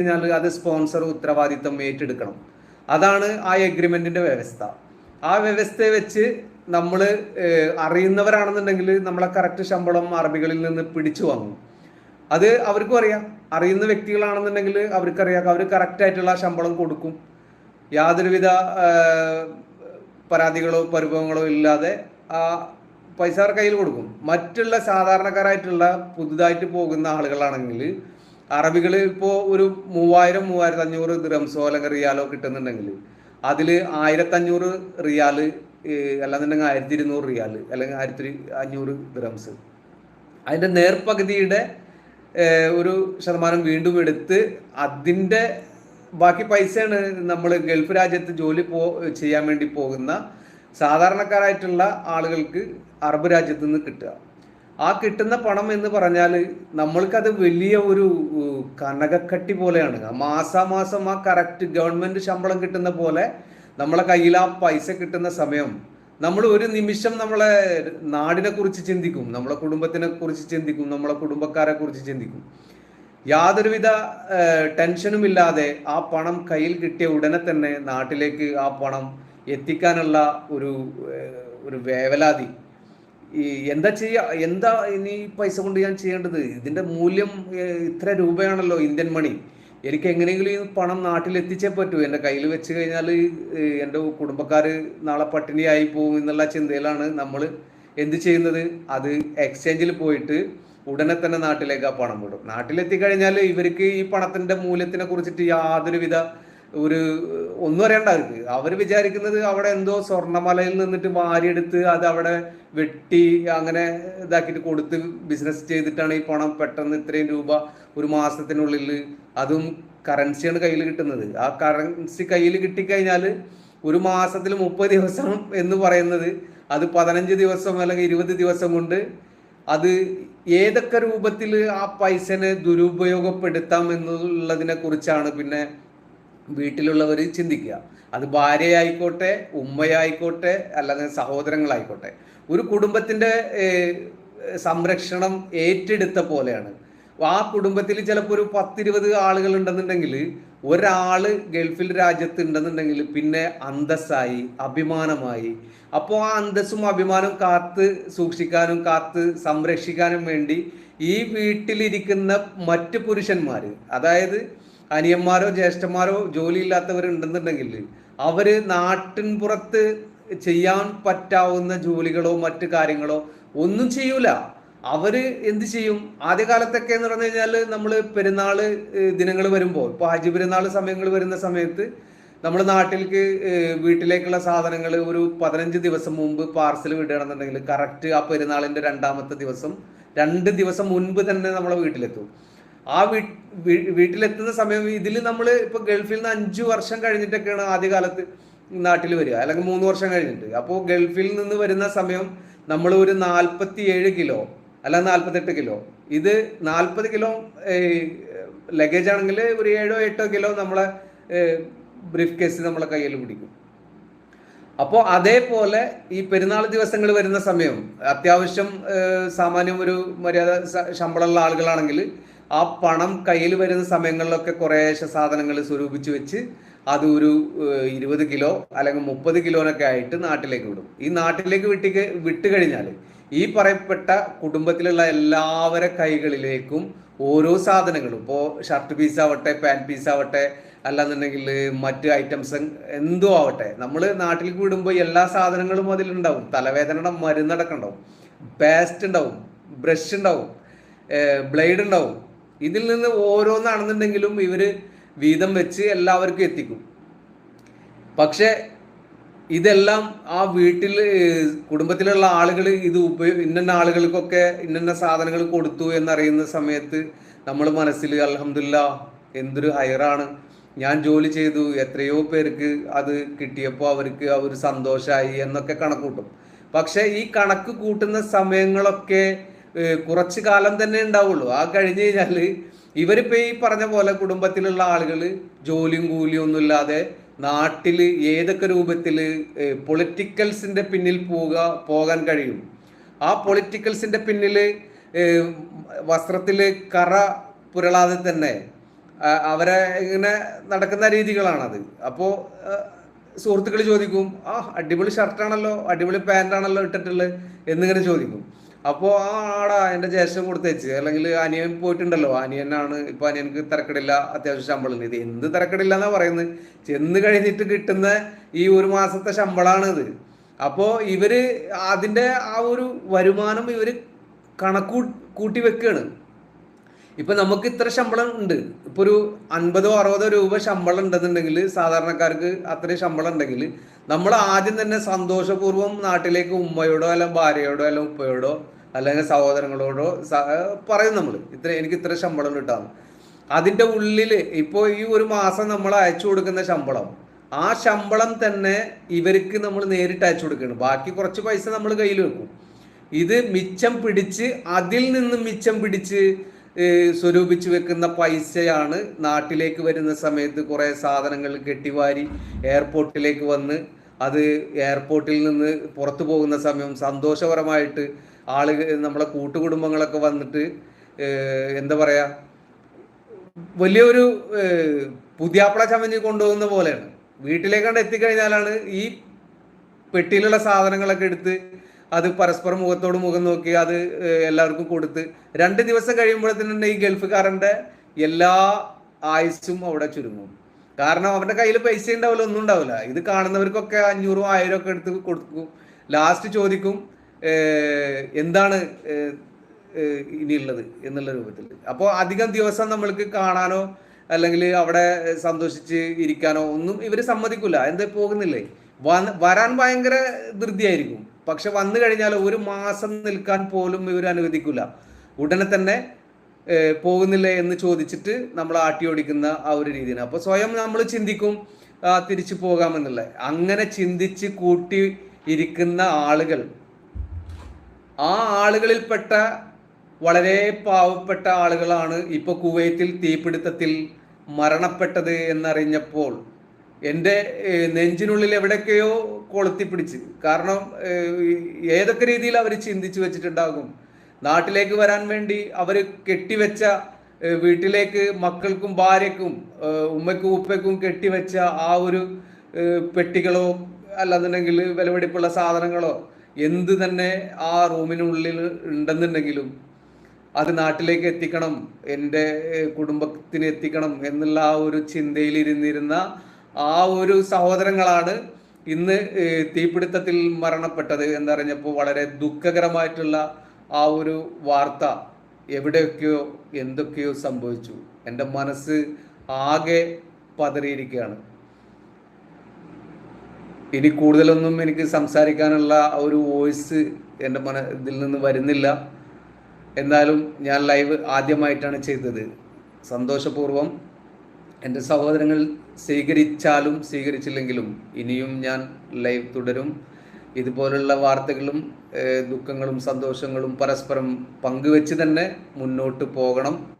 കഴിഞ്ഞാൽ അത് സ്പോൺസർ ഉത്തരവാദിത്തം ഏറ്റെടുക്കണം. അതാണ് ആ എഗ്രിമെന്റിന്റെ വ്യവസ്ഥ. ആ വ്യവസ്ഥയെ വെച്ച് നമ്മൾ അറിയുന്നവരാണെന്നുണ്ടെങ്കിൽ നമ്മളെ കറക്റ്റ് ശമ്പളം അറബികളിൽ നിന്ന് പിടിച്ചു വാങ്ങും. അത് അവർക്കും അറിയാം. അറിയുന്ന വ്യക്തികളാണെന്നുണ്ടെങ്കിൽ അവർക്കറിയാം. അവർ കറക്റ്റ് ആയിട്ടുള്ള ശമ്പളം കൊടുക്കും. യാതൊരുവിധ പരാതികളോ പരിഭവങ്ങളോ ഇല്ലാതെ ആ പൈസ അവർ കയ്യിൽ കൊടുക്കും. മറ്റുള്ള സാധാരണക്കാരായിട്ടുള്ള പുതുതായിട്ട് പോകുന്ന ആളുകളാണെങ്കിൽ അറബികൾ ഇപ്പോൾ ഒരു മൂവായിരം മൂവായിരത്തി അഞ്ഞൂറ് ദിറംസോ അല്ലെങ്കിൽ റിയാലോ കിട്ടുന്നുണ്ടെങ്കിൽ അതിൽ ആയിരത്തഞ്ഞൂറ് റിയാൽ അല്ലാന്നുണ്ടെങ്കിൽ ആയിരത്തി ഇരുന്നൂറ് റിയാൽ അല്ലെങ്കിൽ ആയിരത്തി അഞ്ഞൂറ് ദിറംസ് അതിന്റെ നേർപകുതിയുടെ ഒരു ശതമാനം വീണ്ടും എടുത്ത് അതിന്റെ ബാക്കി പൈസയാണ് നമ്മൾ ഗൾഫ് രാജ്യത്ത് ജോലി പോ ചെയ്യാൻ വേണ്ടി പോകുന്ന സാധാരണക്കാരായിട്ടുള്ള ആളുകൾക്ക് അറബ് രാജ്യത്ത് നിന്ന് കിട്ടുക. ആ കിട്ടുന്ന പണം എന്ന് പറഞ്ഞാൽ നമ്മൾക്കത് വലിയ ഒരു കനകക്കട്ടി പോലെയാണ്. മാസാമാസം ആ കറക്റ്റ് ഗവൺമെന്റ് ശമ്പളം കിട്ടുന്ന പോലെ നമ്മളെ കയ്യിൽ ആ പൈസ കിട്ടുന്ന സമയം നമ്മൾ ഒരു നിമിഷം നമ്മളെ നാടിനെ കുറിച്ച് ചിന്തിക്കും നമ്മളെ കുടുംബത്തിനെ കുറിച്ച് ചിന്തിക്കും നമ്മളെ കുടുംബക്കാരെ കുറിച്ച് ചിന്തിക്കും. യാതൊരുവിധ ടെൻഷനും ഇല്ലാതെ ആ പണം കയ്യിൽ കിട്ടിയ ഉടനെ തന്നെ നാട്ടിലേക്ക് ആ പണം എത്തിക്കാനുള്ള ഒരു ഒരു വേവലാതി ഈ എന്താ ചെയ്യുക എന്താ ഇനി പൈസ കൊണ്ട് ഞാൻ ചെയ്യേണ്ടത്? ഇതിന്റെ മൂല്യം ഇത്ര രൂപയാണല്ലോ ഇന്ത്യൻ മണി. എനിക്ക് എങ്ങനെയെങ്കിലും ഈ പണം നാട്ടിൽ എത്തിച്ചേ പറ്റൂ. എന്റെ കയ്യിൽ വെച്ച് കഴിഞ്ഞാൽ എന്റെ കുടുംബക്കാർ നാളെ പട്ടിണിയായി പോകും എന്നുള്ള ചിന്തയിലാണ് നമ്മൾ എന്ത് ചെയ്യുന്നത്? അത് എക്സ്ചേഞ്ചിൽ പോയിട്ട് ഉടനെ തന്നെ നാട്ടിലേക്ക് ആ പണം വിടും. നാട്ടിലെത്തി കഴിഞ്ഞാൽ ഇവർക്ക് ഈ പണത്തിന്റെ മൂല്യത്തിനെ കുറിച്ചിട്ട് യാതൊരുവിധ ഒരു ഒന്നും അറിയണ്ട. അവർക്ക് അവർ വിചാരിക്കുന്നത് അവിടെ എന്തോ സ്വർണമലയിൽ നിന്നിട്ട് വാരിയെടുത്ത് അത് അവിടെ വെട്ടി അങ്ങനെ ഇതാക്കിയിട്ട് കൊടുത്ത് ബിസിനസ് ചെയ്തിട്ടാണ് ഈ പണം പെട്ടെന്ന് ഇത്രയും രൂപ ഒരു മാസത്തിനുള്ളിൽ അതും കറൻസിയാണ് കയ്യിൽ കിട്ടുന്നത്. ആ കറൻസി കയ്യിൽ കിട്ടിക്കഴിഞ്ഞാൽ ഒരു മാസത്തിൽ മുപ്പത് ദിവസം എന്ന് പറയുന്നത് അത് പതിനഞ്ച് ദിവസം അല്ലെങ്കിൽ ഇരുപത് ദിവസം കൊണ്ട് അത് ഏതൊക്കെ രൂപത്തിൽ ആ പൈസനെ ദുരുപയോഗപ്പെടുത്താം എന്നുള്ളതിനെ കുറിച്ചാണ് പിന്നെ വീട്ടിലുള്ളവർ ചിന്തിക്കുക. അത് ഭാര്യയായിക്കോട്ടെ ഉമ്മയായിക്കോട്ടെ അല്ലെങ്കിൽ സഹോദരങ്ങളായിക്കോട്ടെ. ഒരു കുടുംബത്തിന്റെ സംരക്ഷണം ഏറ്റെടുത്ത പോലെയാണ്. ആ കുടുംബത്തിൽ ചിലപ്പോൾ ഒരു പത്തിരുപത് ആളുകൾ ഉണ്ടെന്നുണ്ടെങ്കിൽ ഒരാൾ ഗൾഫിൽ രാജ്യത്ത് ഉണ്ടെന്നുണ്ടെങ്കിൽ പിന്നെ അന്തസ്സായി അഭിമാനമായി. അപ്പോൾ ആ അന്തസ്സും അഭിമാനവും കാത്ത് സൂക്ഷിക്കാനും കാത്ത് സംരക്ഷിക്കാനും വേണ്ടി ഈ വീട്ടിലിരിക്കുന്ന മറ്റ് പുരുഷന്മാർ അതായത് അനിയന്മാരോ ജ്യേഷ്ഠന്മാരോ ജോലിയില്ലാത്തവരുണ്ടെന്നുണ്ടെങ്കിൽ അവർ നാട്ടിൻ പുറത്ത് ചെയ്യാൻ പറ്റാവുന്ന ജോലികളോ മറ്റു കാര്യങ്ങളോ ഒന്നും ചെയ്യൂല. അവർ എന്ത് ചെയ്യും? ആദ്യകാലത്തൊക്കെ എന്ന് പറഞ്ഞു കഴിഞ്ഞാൽ നമ്മൾ പെരുന്നാൾ ദിനങ്ങൾ വരുമ്പോൾ ഇപ്പൊ ഹജ്ജ് പെരുന്നാൾ സമയങ്ങൾ വരുന്ന സമയത്ത് നമ്മൾ നാട്ടിലേക്ക് വീട്ടിലേക്കുള്ള സാധനങ്ങൾ ഒരു പതിനഞ്ച് ദിവസം മുമ്പ് പാർസൽ വിടുകയാണെന്നുണ്ടെങ്കിൽ കറക്റ്റ് ആ പെരുന്നാളിന്റെ രണ്ടാമത്തെ ദിവസം രണ്ട് ദിവസം മുൻപ് തന്നെ നമ്മളെ വീട്ടിലെത്തും. ആ വീട്ടിലെത്തുന്ന സമയം ഇതിൽ നമ്മൾ ഇപ്പൊ ഗൾഫിൽ നിന്ന് അഞ്ച് വർഷം കഴിഞ്ഞിട്ടൊക്കെയാണ് ആദ്യകാലത്ത് നാട്ടിൽ വരിക. അല്ലെങ്കിൽ മൂന്ന് വർഷം കഴിഞ്ഞിട്ട്. അപ്പോൾ ഗൾഫിൽ നിന്ന് വരുന്ന സമയം നമ്മൾ ഒരു നാൽപ്പത്തി ഏഴ് കിലോ അല്ല നാൽപ്പത്തെട്ട് കിലോ. ഇത് നാൽപ്പത് കിലോ ലഗേജ് ആണെങ്കിൽ ഒരു ഏഴോ എട്ടോ കിലോ നമ്മളെ ബ്രീഫ് കേസ് നമ്മളെ കയ്യിൽ പിടിക്കും. അപ്പോൾ അതേപോലെ ഈ പെരുന്നാൾ ദിവസങ്ങൾ വരുന്ന സമയം അത്യാവശ്യം സാമാന്യം ഒരു മര്യാദ ശമ്പളമുള്ള ആളുകളാണെങ്കിൽ ആ പണം കയ്യിൽ വരുന്ന സമയങ്ങളിലൊക്കെ കുറേശ്ശെ സാധനങ്ങൾ സ്വരൂപിച്ച് വെച്ച് അത് ഒരു ഇരുപത് കിലോ അല്ലെങ്കിൽ മുപ്പത് കിലോനൊക്കെ ആയിട്ട് നാട്ടിലേക്ക് വിടും. ഈ നാട്ടിലേക്ക് വിട്ടി വിട്ട് കഴിഞ്ഞാൽ ഈ പറയപ്പെട്ട കുടുംബത്തിലുള്ള എല്ലാവരെ കൈകളിലേക്കും ഓരോ സാധനങ്ങളും ഇപ്പോൾ ഷർട്ട് പീസ് ആവട്ടെ പാന്റ് പീസ് ആവട്ടെ അല്ലാന്നുണ്ടെങ്കിൽ മറ്റ് ഐറ്റംസ് എന്തോ ആവട്ടെ നമ്മൾ നാട്ടിലേക്ക് വിടുമ്പോൾ എല്ലാ സാധനങ്ങളും അതിലുണ്ടാവും. തലവേദനയുടെ മരുന്നടക്കം ഉണ്ടാവും. പേസ്റ്റ് ഉണ്ടാവും ബ്രഷ് ഉണ്ടാവും ബ്ലേഡ് ഉണ്ടാവും. ഇതിൽ നിന്ന് ഓരോന്നാണെന്നുണ്ടെങ്കിലും ഇവർ വീതം വെച്ച് എല്ലാവർക്കും എത്തിക്കും. പക്ഷെ ഇതെല്ലാം ആ വീട്ടിൽ കുടുംബത്തിലുള്ള ആളുകൾ ഇത് ഉപയോ ഇന്ന ആളുകൾക്കൊക്കെ ഇന്ന സാധനങ്ങൾ കൊടുത്തു എന്നറിയുന്ന സമയത്ത് നമ്മൾ മനസ്സിൽ അലഹമില്ല എന്തൊരു ഹയറാണ് ഞാൻ ജോലി ചെയ്തു എത്രയോ പേർക്ക് അത് കിട്ടിയപ്പോൾ അവർക്ക് അവർ സന്തോഷമായി എന്നൊക്കെ കണക്ക് കൂട്ടും പക്ഷെ ഈ കണക്ക് കൂട്ടുന്ന സമയങ്ങളൊക്കെ കുറച്ച് കാലം തന്നെ ഉണ്ടാവുള്ളൂ. ആ കഴിഞ്ഞ് കഴിഞ്ഞാൽ ഇവരിപ്പോ ഈ പറഞ്ഞ പോലെ കുടുംബത്തിലുള്ള ആളുകൾ ജോലിയും കൂലിയും ഒന്നും ഇല്ലാതെ നാട്ടിൽ ഏതൊക്കെ രൂപത്തിൽ പൊളിറ്റിക്കൽസിന്റെ പിന്നിൽ പോവുക പോകാൻ കഴിയും. ആ പൊളിറ്റിക്കൽസിന്റെ പിന്നിൽ വസ്ത്രത്തിൽ കറ പുരളാതെ തന്നെ അവരെ ഇങ്ങനെ നടക്കുന്ന രീതികളാണത്. അപ്പോൾ സുഹൃത്തുക്കൾ ചോദിക്കും ആ അടിപൊളി ഷർട്ടാണല്ലോ അടിപൊളി പാന്റാണല്ലോ ഇട്ടിട്ടുള്ളത് എന്നിങ്ങനെ ചോദിക്കും. അപ്പോൾ ആ ആടാ എന്റെ ജ്യേഷ്ഠൻ കൊടുത്തേച്ച്. അല്ലെങ്കിൽ അനിയൻ പോയിട്ടുണ്ടല്ലോ. അനിയനാണ്. ഇപ്പൊ അനിയനക്ക് തിരക്കടില്ല. അത്യാവശ്യം ശമ്പളം ഇത് എന്ത് തിരക്കടില്ല എന്നാ പറയുന്നത്? ചെന്ന് കഴിഞ്ഞിട്ട് കിട്ടുന്ന ഈ ഒരു മാസത്തെ ശമ്പളമാണ് ഇത് അപ്പോ ഇവർ അതിന്റെ ആ ഒരു വരുമാനം ഇവർ കണക്കൂ കൂട്ടി വെക്കുകയാണ് ഇപ്പൊ നമുക്ക് ഇത്ര ശമ്പളം ഉണ്ട്. ഇപ്പൊ ഒരു അൻപതോ അറുപതോ രൂപ ശമ്പളം ഉണ്ടെന്നുണ്ടെങ്കിൽ സാധാരണക്കാർക്ക് അത്രയും ശമ്പളം ഉണ്ടെങ്കിൽ നമ്മൾ ആദ്യം തന്നെ സന്തോഷപൂർവം നാട്ടിലേക്ക് ഉമ്മയോടോ അല്ല ഭാര്യയോടോ അല്ല ഉപ്പയോടോ അല്ലെങ്കിൽ സഹോദരങ്ങളോടോ പറയും നമ്മൾ ഇത്ര എനിക്ക് ഇത്ര ശമ്പളം കിട്ടാം അതിന്റെ ഉള്ളിൽ ഇപ്പോൾ ഈ ഒരു മാസം നമ്മൾ അയച്ചു കൊടുക്കുന്ന ശമ്പളം ആ ശമ്പളം തന്നെ ഇവർക്ക് നമ്മൾ നേരിട്ട് അയച്ചു കൊടുക്കുകയാണ് ബാക്കി കുറച്ച് പൈസ നമ്മൾ കയ്യിൽ വെക്കും. ഇത് മിച്ചം പിടിച്ച് അതിൽ നിന്ന് മിച്ചം പിടിച്ച് സ്വരൂപിച്ച് വെക്കുന്ന പൈസയാണ് നാട്ടിലേക്ക് വരുന്ന സമയത്ത് കുറേ സാധനങ്ങൾ കെട്ടിവാരി എയർപോർട്ടിലേക്ക് വന്ന് അത് എയർപോർട്ടിൽ നിന്ന് പുറത്തു പോകുന്ന സമയം സന്തോഷപരമായിട്ട് ആളുകൾ നമ്മളെ കൂട്ടുകുടുംബങ്ങളൊക്കെ വന്നിട്ട് എന്താ പറയാ വലിയൊരു പുതിയാപ്പള ചമഞ്ഞ് കൊണ്ടുപോകുന്ന പോലെയാണ്. വീട്ടിലേക്കാണ്ട് എത്തിക്കഴിഞ്ഞാലാണ് ഈ പെട്ടിയിലുള്ള സാധനങ്ങളൊക്കെ എടുത്ത് അത് പരസ്പരം മുഖത്തോട് മുഖം നോക്കി അത് എല്ലാവർക്കും കൊടുത്ത് രണ്ട് ദിവസം കഴിയുമ്പോഴത്തേനും ഈ ഗൾഫുകാരന്റെ എല്ലാ ആയുസ്സും അവിടെ ചുരുങ്ങും. കാരണം അവരുടെ കയ്യിൽ പൈസ ഉണ്ടാവില്ല ഒന്നും ഉണ്ടാവില്ല. ഇത് കാണുന്നവർക്കൊക്കെ അഞ്ഞൂറും ആയിരം ഒക്കെ എടുത്ത് കൊടുക്കും. ലാസ്റ്റ് ചോദിക്കും എന്താണ് ഇനിയുള്ളത് എന്നുള്ള രൂപത്തിൽ. അപ്പോൾ അധികം ദിവസം നമ്മൾക്ക് കാണാനോ അല്ലെങ്കിൽ അവിടെ സന്തോഷിച്ച് ഇരിക്കാനോ ഒന്നും ഇവർ സമ്മതിക്കില്ല എന്താ പോകുന്നില്ലേ? വരാൻ ഭയങ്കര ധൃതിയായിരിക്കും. പക്ഷെ വന്നു കഴിഞ്ഞാൽ ഒരു മാസം നിൽക്കാൻ പോലും ഇവർ അനുവദിക്കില്ല ഉടനെ തന്നെ പോകുന്നില്ല എന്ന് ചോദിച്ചിട്ട് നമ്മൾ ആട്ടി ഓടിക്കുന്ന ആ ഒരു രീതിയാണ്. അപ്പോൾ സ്വയം നമ്മൾ ചിന്തിക്കും തിരിച്ചു പോകാമെന്നുള്ള അങ്ങനെ ചിന്തിച്ച് കൂട്ടി ഇരിക്കുന്ന ആളുകൾ ആ ആളുകളിൽപ്പെട്ട വളരെ പാവപ്പെട്ട ആളുകളാണ് ഇപ്പോൾ കുവൈത്തിൽ തീപിടുത്തത്തിൽ മരണപ്പെട്ടത് എന്നറിഞ്ഞപ്പോൾ എന്റെ നെഞ്ചിനുള്ളിൽ എവിടെയൊക്കെയോ കൊളുത്തിപ്പിടിച്ച് കാരണം ഏതൊക്കെ രീതിയിൽ അവർ ചിന്തിച്ചു വെച്ചിട്ടുണ്ടാകും? നാട്ടിലേക്ക് വരാൻ വേണ്ടി അവർ കെട്ടിവെച്ച വീട്ടിലേക്ക് മക്കൾക്കും ഭാര്യക്കും ഉമ്മയ്ക്കും ഉപ്പയ്ക്കും കെട്ടിവെച്ച ആ ഒരു പെട്ടികളോ അല്ലാന്നുണ്ടെങ്കിൽ വിലപിടിപ്പുള്ള സാധനങ്ങളോ എന്ത് തന്നെ ആ റൂമിനുള്ളിൽ ഉണ്ടെന്നുണ്ടെങ്കിലും അത് നാട്ടിലേക്ക് എത്തിക്കണം എന്റെ കുടുംബത്തിന് എത്തിക്കണം എന്നുള്ള ആ ഒരു ചിന്തയിൽ ഇരുന്നിരുന്ന ആ ഒരു സഹോദരങ്ങളാണ് ഇന്ന് തീപിടുത്തത്തിൽ മരണപ്പെട്ടത് എന്നറിഞ്ഞപ്പോൾ വളരെ ദുഃഖകരമായിട്ടുള്ള ആ ഒരു വാർത്ത എവിടെയൊക്കെയോ എന്തൊക്കെയോ സംഭവിച്ചു. എന്റെ മനസ്സ് ആകെ പതറിയിരിക്കുകയാണ്. ഇനി കൂടുതലൊന്നും എനിക്ക് സംസാരിക്കാനുള്ള ഒരു വോയിസ് എന്റെ മന ഇതിൽ നിന്ന് വരുന്നില്ല. എന്നാലും ഞാൻ ലൈവ് ആദ്യമായിട്ടാണ് ചെയ്തത്. സന്തോഷപൂർവം എന്റെ സഹോദരങ്ങൾ സ്വീകരിച്ചാലും സ്വീകരിച്ചില്ലെങ്കിലും ഇനിയും ഞാൻ ലൈവ് തുടരും. ഇതുപോലുള്ള വാർത്തകളും ദുഃഖങ്ങളും സന്തോഷങ്ങളും പരസ്പരം പങ്കുവെച്ച് തന്നെ മുന്നോട്ട് പോകണം.